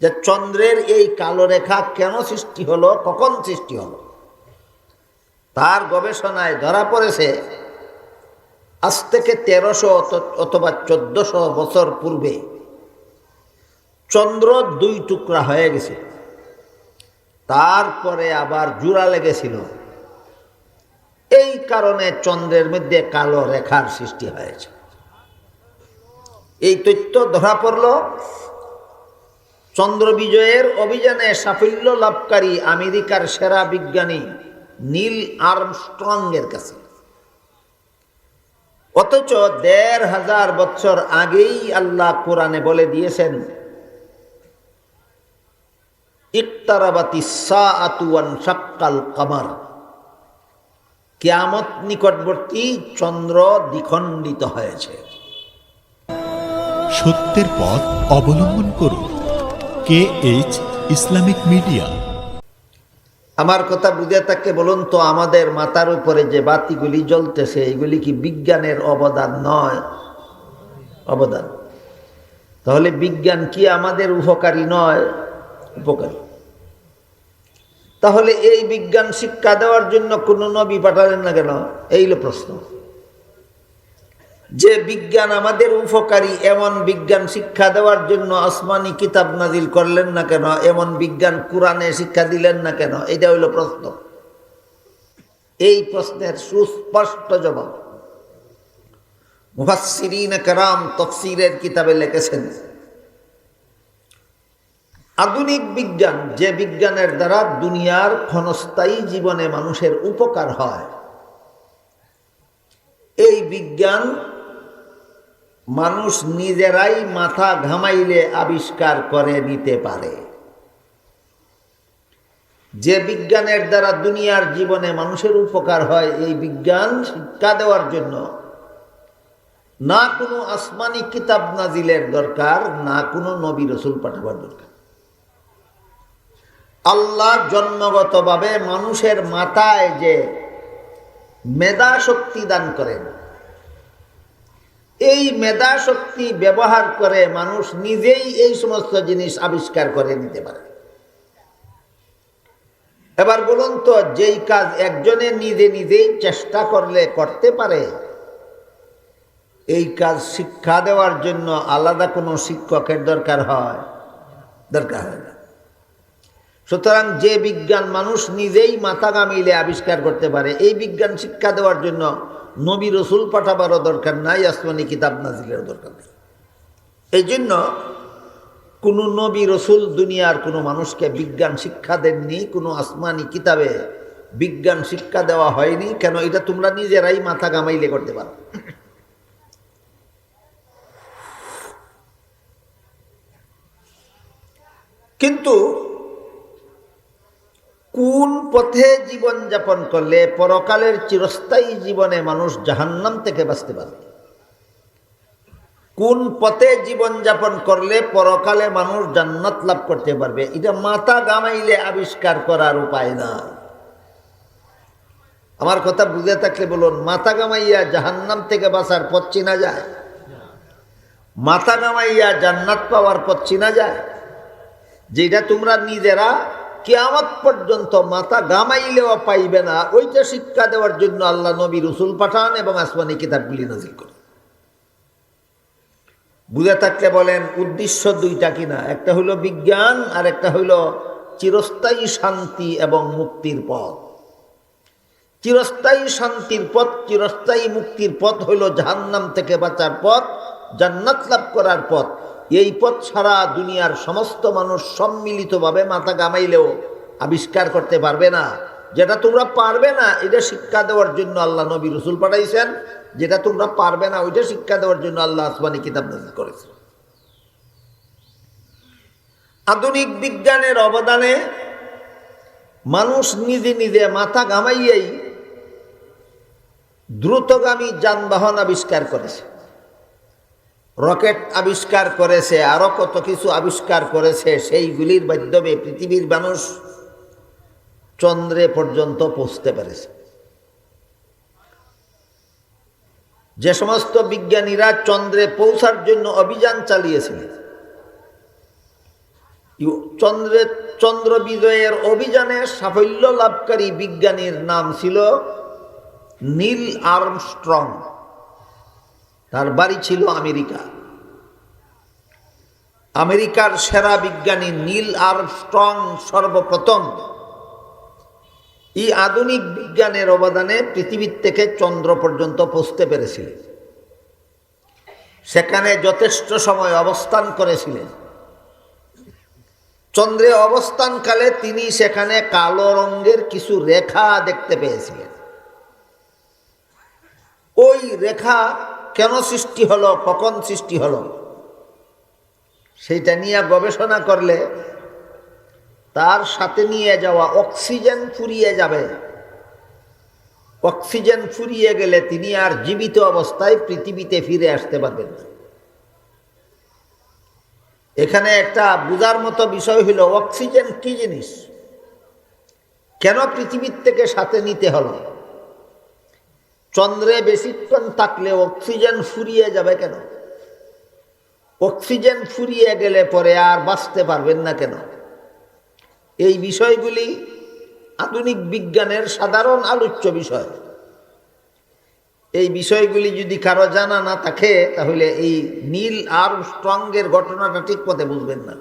যে চন্দ্রের এই কালো রেখা কেন সৃষ্টি হলো, কখন সৃষ্টি হলো? তার গবেষণায় ধরা পড়েছে, আজ থেকে তেরোশো অথবা চোদ্দশো বছর পূর্বে চন্দ্র দুই টুকরা হয়ে গেছে। তারপরে আবার জোড়া লেগেছিল। এই কারণে চন্দ্রের মধ্যে কালো রেখার সৃষ্টি হয়েছে। এই তথ্য ধরা পড়ল চন্দ্র বিজয়ের অভিযানে সাফল্য লাভকারী আমেরিকার সেরা বিজ্ঞানী নীল আর্মস্ট্রংয়ের কাছে। অথচ দেড় হাজার বছর আগেই আল্লাহ কোরআনে বলে দিয়েছেন, ইকতারাবাতি সাআতুয়ান সাক্কাল কামার। কিয়ামত নিকটবর্তী চন্দ্র দ্বিখণ্ডিত হয়েছে। সত্যের পথ অবলম্বন করুন। কে এইচ ইসলামিক মিডিয়া আমার কথা বুঝে থাকলে বলুন তো, আমাদের মাথার উপরে যে বাতিগুলি জ্বলতেছে, এগুলি কি বিজ্ঞানের অবদান নয়? অবদান। তাহলে বিজ্ঞান কি আমাদের উপকারী নয়? উপকারী। তাহলে এই বিজ্ঞান শিক্ষা দেওয়ার জন্য কোনো নবী পাঠালেন না কেন? এইলো প্রশ্ন। যে বিজ্ঞান আমাদের উপকারী, এমন বিজ্ঞান শিক্ষা দেওয়ার জন্য আসমানি কিতাব নাজিল করলেন না কেন? এমন বিজ্ঞান কোরআনে শিক্ষা দিলেন না কেন? এটা হইল প্রশ্ন। এই প্রশ্নের সুস্পষ্ট জবাব মুহাসিরিন কারাম তফসিরের কিতাবে লিখেছেন। আধুনিক বিজ্ঞান যে বিজ্ঞানের দ্বারা দুনিয়ার ক্ষণস্থায়ী জীবনে মানুষের উপকার হয়, এই বিজ্ঞান মানুষ নিজেরাই মাথা ঘামাইলে আবিষ্কার করে নিতে পারে। যে বিজ্ঞানের দ্বারা দুনিয়ার জীবনে মানুষের উপকার হয়, এই বিজ্ঞান শিক্ষা দেওয়ার জন্য না কোনো আসমানি কিতাব নাজিলের দরকার, না কোনো নবী রসুল পাঠাবার দরকার। আল্লাহ জন্মগতভাবে মানুষের মাথায় যে মেধা শক্তি দান করেন এই মেধা শক্তি ব্যবহার করে মানুষ নিজেই এই সমস্ত জিনিস আবিষ্কার করে নিতে পারে। এবার বলুন তো, যেই কাজ একজনে নিজে নিজেই চেষ্টা করলে করতে পারে, এই কাজ শিক্ষা দেওয়ার জন্য আলাদা কোনো শিক্ষকের দরকার হয়? দরকার হয় না। সুতরাং যে বিজ্ঞান মানুষ নিজেই মাথা গামিলে আবিষ্কার করতে পারে, এই বিজ্ঞান শিক্ষা দেওয়ার জন্য নবী রসুল পাঠাবারও দরকার নাই, আসমানি কিতাব নাজিলের দরকার নেই। এই জন্য কোনো নবী রসুল দুনিয়ার কোনো মানুষকে বিজ্ঞান শিক্ষা দেননি, কোনো আসমানি কিতাবে বিজ্ঞান শিক্ষা দেওয়া হয়নি, কেন এটা তোমরা নিজেরাই মাথা গামাইলে করতে পারো। কিন্তু কোন পথে জীবন যাপন করলে পরকালের চিরস্থায়ী জীবনে মানুষ জাহান্নাম থেকে বাঁচতে পারবে? কোন পথে জীবন যাপন করলে পরকালে মানুষ জান্নাত লাভ করতে পারবে? এটা মাথা গামাইলে আবিষ্কার করার উপায় না। আমার কথা বুঝে থাকলে বলুন, মাথা গামাইয়া জাহান্নাম থেকে বাঁচার পথ চিনা যায়? মাথা গামাইয়া জান্নাত পাওয়ার পথ চিনা যায়? যেটা তোমরা নিজেরা কেয়ামত পর্যন্ত মাথা গামাইলেও পাইবে না, ওইটা শিক্ষা দেওয়ার জন্য আল্লাহ নবী রসুল পাঠান এবং আসমানি কিতাবগুলি নাজিল করে বুঝে থাকলে বলেন, উদ্দেশ্য দুইটা কিনা? একটা হইল বিজ্ঞান, আর একটা হইল চিরস্থায়ী শান্তি এবং মুক্তির পথ। চিরস্থায়ী শান্তির পথ, চিরস্থায়ী মুক্তির পথ হইল জাহান্নাম থেকে বাঁচার পথ, জান্নাত লাভ করার পথ। এই পথ ছাড়া দুনিয়ার সমস্ত মানুষ সম্মিলিতভাবে মাথা গামাইলেও আবিষ্কার করতে পারবে না। যেটা তোমরা পারবে না, এটা শিক্ষা দেওয়ার জন্য আল্লাহ নবী রসুল পাঠাইছেন। যেটা তোমরা পারবে না, ওইটা শিক্ষা দেওয়ার জন্য আল্লাহ আসমানি কিতাব নাজিল করেছেন। আধুনিক বিজ্ঞানের অবদানে মানুষ নিজে নিজে মাথা ঘামাইয়েই দ্রুতগামী যানবাহন আবিষ্কার করেছে। রকেট আবিষ্কার করেছে, আরও কত কিছু আবিষ্কার করেছে, সেইগুলির মাধ্যমে পৃথিবীর মানুষ চন্দ্রে পর্যন্ত পৌঁছতে পেরেছে। যে সমস্ত বিজ্ঞানীরা চন্দ্রে পৌঁছার জন্য অভিযান চালিয়েছিলেন চন্দ্রে, চন্দ্র বিজয়ের অভিযানে সাফল্য লাভকারী বিজ্ঞানীর নাম ছিল নীল আর্মস্ট্রং। তার বাড়ি ছিল আমেরিকা। আমেরিকার সেরা বিজ্ঞানী নীল আর্মস্ট্রং সর্বপ্রথম এই আধুনিক বিজ্ঞানের অবদানে পৃথিবীর থেকে চন্দ্র পর্যন্ত পৌঁছতে পেরেছিলেন। সেখানে যথেষ্ট সময় অবস্থান করেছিলেন। চন্দ্রে অবস্থানকালে তিনি সেখানে কালো রঙের কিছু রেখা দেখতে পেয়েছিলেন। ওই রেখা কেন সৃষ্টি হলো? কখন সৃষ্টি হলো? সেইটা নিয়ে গবেষণা করলে তার সাথে নিয়ে যাওয়া অক্সিজেন ফুরিয়ে যাবে। অক্সিজেন ফুরিয়ে গেলে তিনি আর জীবিত অবস্থায় পৃথিবীতে ফিরে আসতে পারবেন না। এখানে একটা বোঝার মতো বিষয় হলো, অক্সিজেন কি জিনিস? কেন পৃথিবীর থেকে সাথে নিতে হলো? চন্দ্রে বেশিক্ষণ থাকলে অক্সিজেন ফুরিয়ে যাবে কেন? অক্সিজেন ফুরিয়ে গেলে পরে আর বাঁচতে পারবেন না কেন? এই বিষয়গুলি আধুনিক বিজ্ঞানের সাধারণ আলোচ্য বিষয়। এই বিষয়গুলি যদি কারও জানা না থাকে, তাহলে এই নীল আর স্ট্রংয়ের ঘটনাটা ঠিক পথে বুঝবেন না।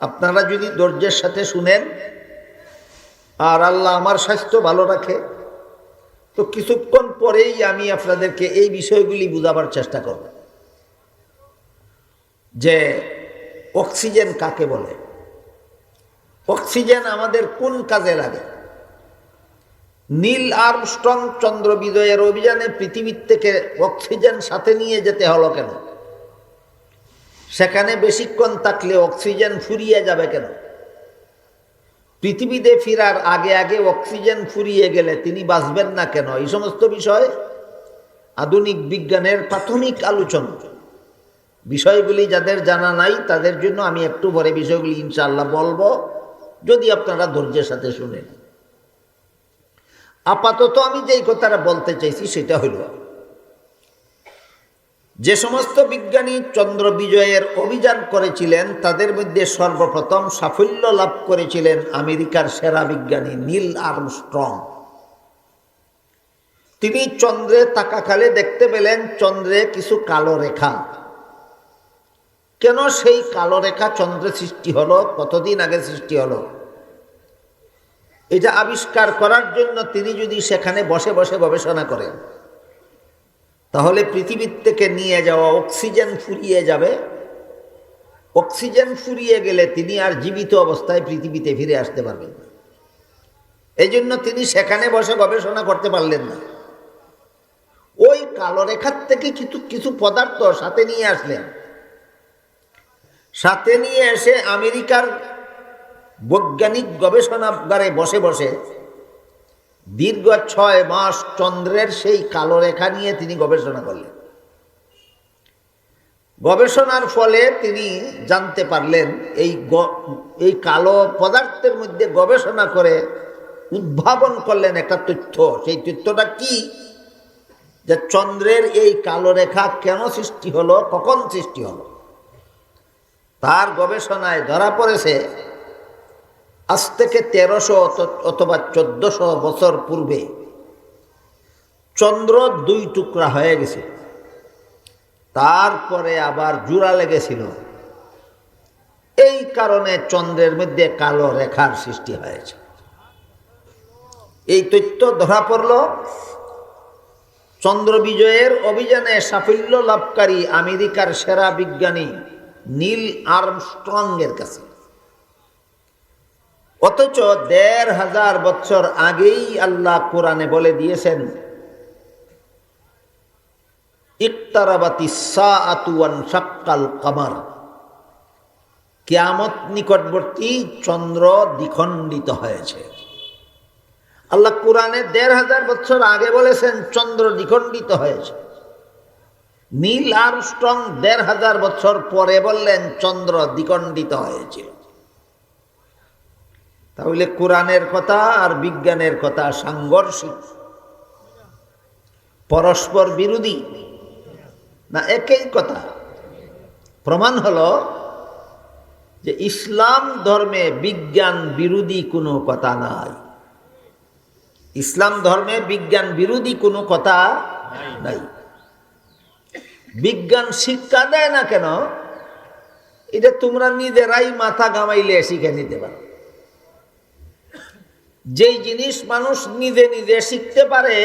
আপনারা যদি ধৈর্যের সাথে শুনেন, আর আল্লাহ আমার স্বাস্থ্য ভালো রাখে তো কিছুক্ষণ পরেই আমি আপনাদেরকে এই বিষয়গুলি বুঝাবার চেষ্টা করব। যে অক্সিজেন কাকে বলে? অক্সিজেন আমাদের কোন কাজে লাগে? নীল আর্মস্ট্রং চন্দ্র বিজয়ের অভিযানে পৃথিবীর থেকে অক্সিজেন সাথে নিয়ে যেতে হলো কেন? সেখানে বেশিক্ষণ থাকলে অক্সিজেন ফুরিয়ে যাবে কেন? পৃথিবীতে ফিরার আগে আগে অক্সিজেন ফুরিয়ে গেলে তিনি বাঁচবেন না কেন? এই সমস্ত বিষয় আধুনিক বিজ্ঞানের প্রাথমিক আলোচনা। বিষয়গুলি যাদের জানা নাই, তাদের জন্য আমি একটু পরে বিষয়গুলি ইনশাল্লাহ বলব, যদি আপনারা ধৈর্যের সাথে শুনেন। আপাতত আমি যেই কথাটা বলতে চাইছি সেটা হইল যে সমস্ত বিজ্ঞানী চন্দ্র বিজয়ের অভিযান করেছিলেন, তাদের মধ্যে সর্বপ্রথম সাফল্য লাভ করেছিলেন আমেরিকার সেরা বিজ্ঞানী নীল আর্মস্ট্রং। তিনি চন্দ্রে তাকাকালে দেখতে পেলেন, চন্দ্রে কিছু কালো রেখা। কেন সেই কালো রেখা চন্দ্রে সৃষ্টি হলো? কতদিন আগে সৃষ্টি হলো? এটা আবিষ্কার করার জন্য তিনি যদি সেখানে বসে বসে গবেষণা করেন। তাহলে পৃথিবীর থেকে নিয়ে যাওয়া অক্সিজেন ফুরিয়ে যাবে। অক্সিজেন ফুরিয়ে গেলে তিনি আর জীবিত অবস্থায় পৃথিবীতে ফিরে আসতে পারবেন না। এই জন্য তিনি সেখানে বসে গবেষণা করতে পারলেন না। ওই কালো রেখার থেকে কিছু কিছু পদার্থ সাথে নিয়ে আসলেন। সাথে নিয়ে এসে আমেরিকার বৈজ্ঞানিক গবেষণাগারে বসে বসে দীর্ঘ ছয় মাস চন্দ্রের সেই কালো রেখা নিয়ে তিনি গবেষণা করলেন। গবেষণার ফলে তিনি জানতে পারলেন, এই এই কালো পদার্থের মধ্যে গবেষণা করে উদ্ভাবন করলেন একটা তথ্য। সেই তথ্যটা কি? যে চন্দ্রের এই কালো রেখা কেন সৃষ্টি হলো, কখন সৃষ্টি হলো? তার গবেষণায় ধরা পড়েছে আজ থেকে তেরোশো অথবা চোদ্দশো বছর পূর্বে চন্দ্র দুই টুকরা হয়ে গেছে। তারপরে আবার জোড়া লেগেছিল। এই কারণে চন্দ্রের মধ্যে কালো রেখার সৃষ্টি হয়েছে। এই তথ্য ধরা পড়ল, চন্দ্র বিজয়ের অভিযানে সাফল্য লাভকারী আমেরিকার সেরা বিজ্ঞানী নীল আর্মস্ট্রংয়ের কাছে। অথচ দেড় হাজার বছর আগেই আল্লাহ কোরআনে বলে দিয়েছেন, ইকতারাবাতি কামার। কিয়ামত নিকটবর্তী চন্দ্র দ্বিখণ্ডিত হয়েছে। আল্লাহ কোরআনে দেড় হাজার বছর আগে বলেছেন, চন্দ্র দ্বিখণ্ডিত হয়েছে। নীল আর্মস্ট্রং দেড় হাজার বছর পরে বললেন, চন্দ্র দ্বিখণ্ডিত হয়েছিল। তাহলে কোরআনের কথা আর বিজ্ঞানের কথা সাংঘর্ষিক। পরস্পর বিরোধী। না, একই কথা। প্রমাণ হলো যে ইসলাম ধর্মে বিজ্ঞান বিরোধী কোনো কথা নাই। ইসলাম ধর্মে বিজ্ঞান বিরোধী কোনো কথা নাই। বিজ্ঞান শিক্ষা দেয় না কেন? এটা তোমরা নিজেরাই মাথা গামাইলে শিখে নিতে পারো। যেই জিনিস মানুষ নিজে নিজে শিখতে পারে,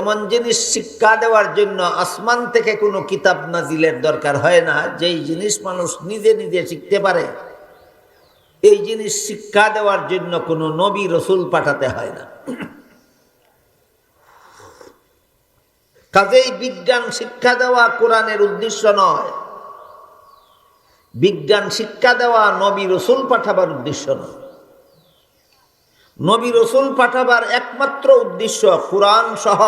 এমন জিনিস শিক্ষা দেওয়ার জন্য আসমান থেকে কোনো কিতাব নাজিলের দরকার হয় না। যেই জিনিস মানুষ নিজে নিজে শিখতে পারে, এই জিনিস শিক্ষা দেওয়ার জন্য কোনো নবী রসুল পাঠাতে হয় না। কাজেই বিজ্ঞান শিক্ষা দেওয়া কোরআনের উদ্দেশ্য নয়। বিজ্ঞান শিক্ষা দেওয়া নবী রসুল পাঠাবার উদ্দেশ্য নয়। নবী রসুল পাঠাবার একমাত্র উদ্দেশ্য কোরআন সহ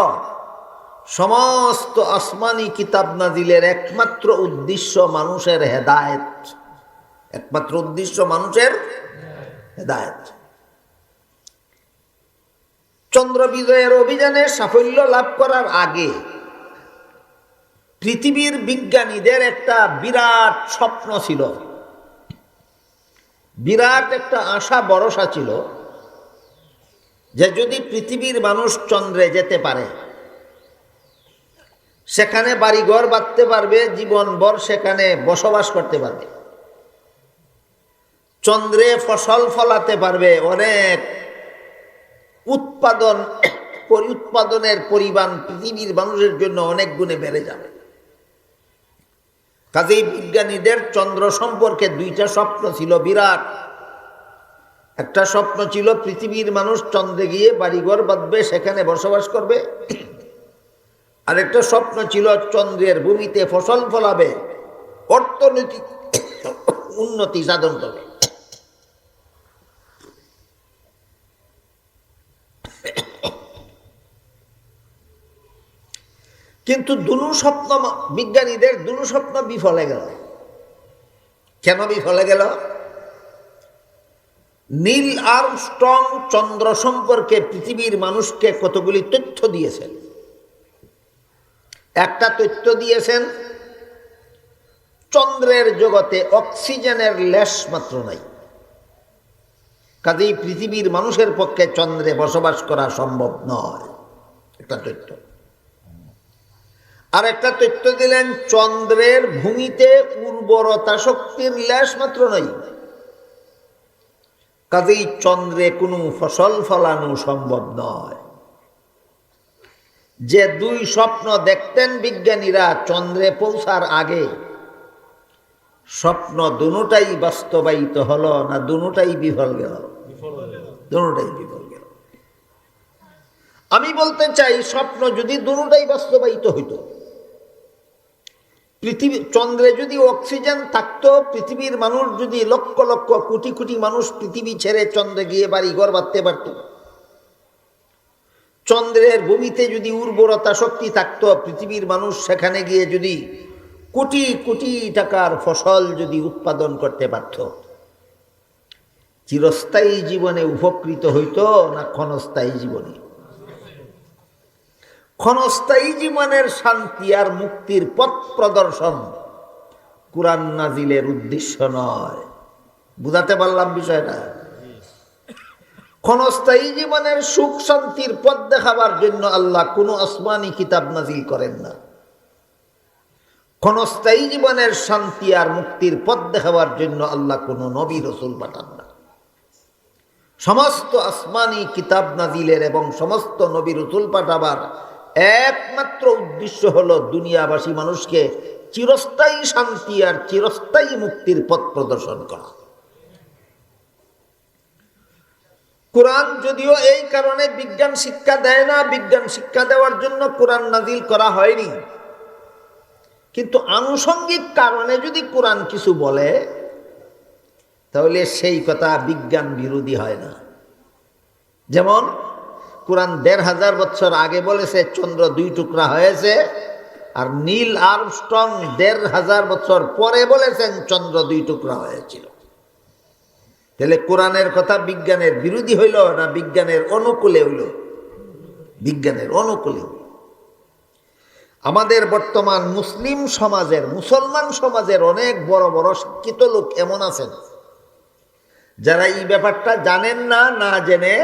সমস্ত আসমানি কিতাব নাজিলের একমাত্র উদ্দেশ্য মানুষের হেদায়েত। একমাত্র উদ্দেশ্য মানুষের হেদায়েত। চন্দ্র বিজয়ের অভিযানে সাফল্য লাভ করার আগে পৃথিবীর বিজ্ঞানীদের একটা বিরাট স্বপ্ন ছিল। বিরাট একটা আশা ভরসা ছিল। যে যদি পৃথিবীর মানুষ চন্দ্রে যেতে পারে, সেখানে বাড়িঘর বাঁধতে পারবে, জীবনভর সেখানে বসবাস করতে পারবে। চন্দ্রে ফসল ফলাতে পারবে, অনেক উৎপাদন উৎপাদনের পরিমাণ পৃথিবীর মানুষের জন্য অনেক গুণে বেড়ে যাবে। কাজেই বিজ্ঞানীদের চন্দ্র সম্পর্কে দুইটা স্বপ্ন ছিল বিরাট। একটা স্বপ্ন ছিল পৃথিবীর মানুষ চন্দ্রে গিয়ে বাড়িঘর বাঁধবে, সেখানে বসবাস করবে। আরেকটা স্বপ্ন ছিল চন্দ্রের ভূমিতে ফসল ফলাবে অর্থনৈতিক উন্নতি সাধন করবে। কিন্তু দুনু স্বপ্ন বিজ্ঞানীদের দুনু স্বপ্ন বিফলে গেল। কেন বিফলে গেল? নীল আর্মস্ট্রং চন্দ্র সম্পর্কে পৃথিবীর মানুষকে কতগুলি তথ্য দিয়েছেন? একটা তথ্য দিয়েছেন, চন্দ্রের জগতে অক্সিজেনের লেশ মাত্র নাই। কাজেই পৃথিবীর মানুষের পক্ষে চন্দ্রে বসবাস করা সম্ভব নয়। একটা তথ্য। আর একটা তথ্য দিলেন, চন্দ্রের ভূমিতে উর্বরতা শক্তির লেশ মাত্র নয় কাজেই চন্দ্রে কোনো ফসল ফলানো সম্ভব নয়। যে দুই স্বপ্ন দেখতেন বিজ্ঞানীরা চন্দ্রে পৌঁছার আগে, স্বপ্ন দুটাই বাস্তবায়িত হলো না দুটাই বিফল গেল? দুটাই বিফল গেল। আমি বলতে চাই, স্বপ্ন যদি দুটাই বাস্তবায়িত হইতো পৃথিবী, চন্দ্রে যদি অক্সিজেন থাকতো, পৃথিবীর মানুষ যদি লক্ষ লক্ষ কোটি কোটি মানুষ পৃথিবী ছেড়ে চন্দ্রে গিয়ে বাড়ি ঘর বাঁধতে পারত। চন্দ্রের ভূমিতে যদি উর্বরতা শক্তি থাকতো, পৃথিবীর মানুষ সেখানে গিয়ে যদি কোটি কোটি টাকার ফসল যদি উৎপাদন করতে পারত। চিরস্থায়ী জীবনে উপকৃত হইতো না ক্ষণস্থায়ী জীবনে? ক্ষণস্থায়ী জীবনের শান্তি আর মুক্তির পথ প্রদর্শন কোরআন নাজিলের উদ্দেশ্য নয়। বুঝাতে পারলাম বিষয়টা? ক্ষণস্থায়ী জীবনের সুখ শান্তির পথ দেখাবার জন্য আল্লাহ কোনো আসমানি কিতাব নাজিল করেন না। ক্ষণস্থায়ী জীবনের শান্তি আর মুক্তির পথ দেখাবার জন্য আল্লাহ কোনো নবী রসুল পাঠান না। সমস্ত আসমানি কিতাব নাজিলের এবং সমস্ত নবী রসুল পাঠাবার একমাত্র উদ্দেশ্য হলো দুনিয়াবাসী মানুষকে চিরস্থায়ী শান্তি আর চিরস্থায়ী মুক্তির পথ প্রদর্শন করা। কোরআন যদিও এই কারণে বিজ্ঞান শিক্ষা দেয় না, বিজ্ঞান শিক্ষা দেওয়ার জন্য কোরআন নাজিল করা হয়নি। কিন্তু আনুষঙ্গিক কারণে যদি কোরআন কিছু বলে, তাহলে সেই কথা বিজ্ঞান বিরোধী হয় না। যেমন কোরআন দেড় হাজার বছর আগে বলেছে, চন্দ্র দুই টুকরা হয়েছে, আর নীল আর্মস্ট্রং দেড় হাজার বছর পরে বলেছেন, চন্দ্র দুই টুকরা হয়েছিল। তাহলে কোরআনের কথা বিজ্ঞানের বিরোধী হইল না বিজ্ঞানের অনুকূলে হইল? বিজ্ঞানের অনুকূলে আমাদের বর্তমান মুসলিম সমাজের, মুসলমান সমাজের অনেক বড় বড় শিক্ষিত লোক এমন আছেন, যারা এই ব্যাপারটা জানেন না না জেনে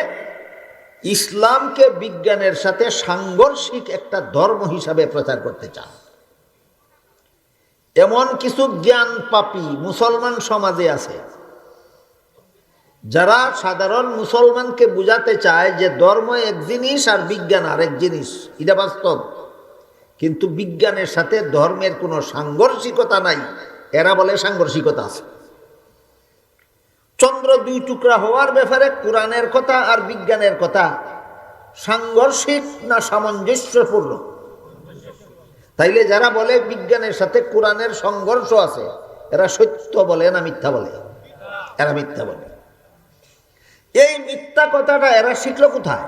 ইসলামকে বিজ্ঞানের সাথে সাংঘর্ষিক একটা ধর্ম হিসাবে প্রচার করতে চান। এমন কিছু জ্ঞান পাপী মুসলমান সমাজে আছে, যারা সাধারণ মুসলমানকে বুঝাতে চায় যে ধর্ম এক জিনিস আর বিজ্ঞান আরেক জিনিস। এটা বাস্তব। কিন্তু বিজ্ঞানের সাথে ধর্মের কোনো সাংঘর্ষিকতা নাই। এরা বলে সাংঘর্ষিকতা আছে। চন্দ্র দুই টুকরা হওয়ার ব্যাপারে কোরআনের কথা আর বিজ্ঞানের কথা সাংঘর্ষিক না সামঞ্জস্যপূর্ণ? তাইলে যারা বলে বিজ্ঞানের সাথে কোরআনের সংঘর্ষ আছে, এরা সত্য বলে না মিথ্যা বলে? এরা মিথ্যা বলে। এই মিথ্যা কথাটা এরা শিখলো কোথায়?